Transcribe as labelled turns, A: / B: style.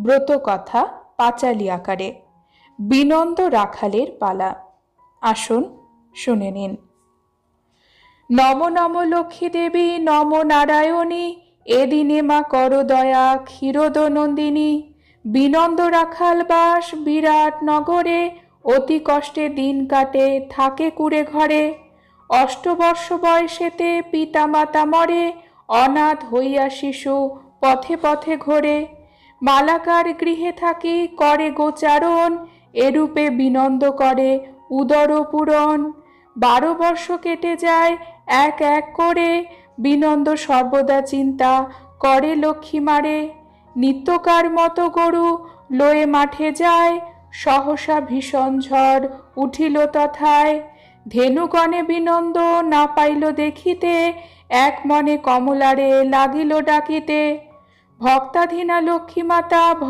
A: ব্রত কথা পাঁচালি আকারে। বিনন্দ রাখালের পালা। আসুন শুনে নিন। নম নম লক্ষ্মী দেবী, নম নারায়ণী, এদিনে মা কর দয়া ক্ষীরদ নন্দিনী। বিনন্দ রাখাল বাস বিরাট নগরে, অতি কষ্টে দিন কাটে, থাকে কুড়ে ঘরে। অষ্টবর্ষ বয়সেতে পিতা মাতা মরে, অনাথ হইয়া শিশু পথে পথে ঘোরে। মালাকার গৃহে থাকি, করে গোচারণ, এরূপে বিনন্দ করে উদর পূরণ। বারো বর্ষ কেটে যায়, এক এক করে বিনন্দ সর্বদা চিন্তা করে লক্ষ্মী মারে। নিত্যকার মতো গরু লয়ে মাঠে যায়, সহসা ভীষণ ঝড় উঠিল তথায়। ধেনুগণে বিনন্দ না পাইল দেখিতে, এক মনে কমলারে লাগিল ডাকিতে। ভক্তাধীনা লক্ষ্মী মাতা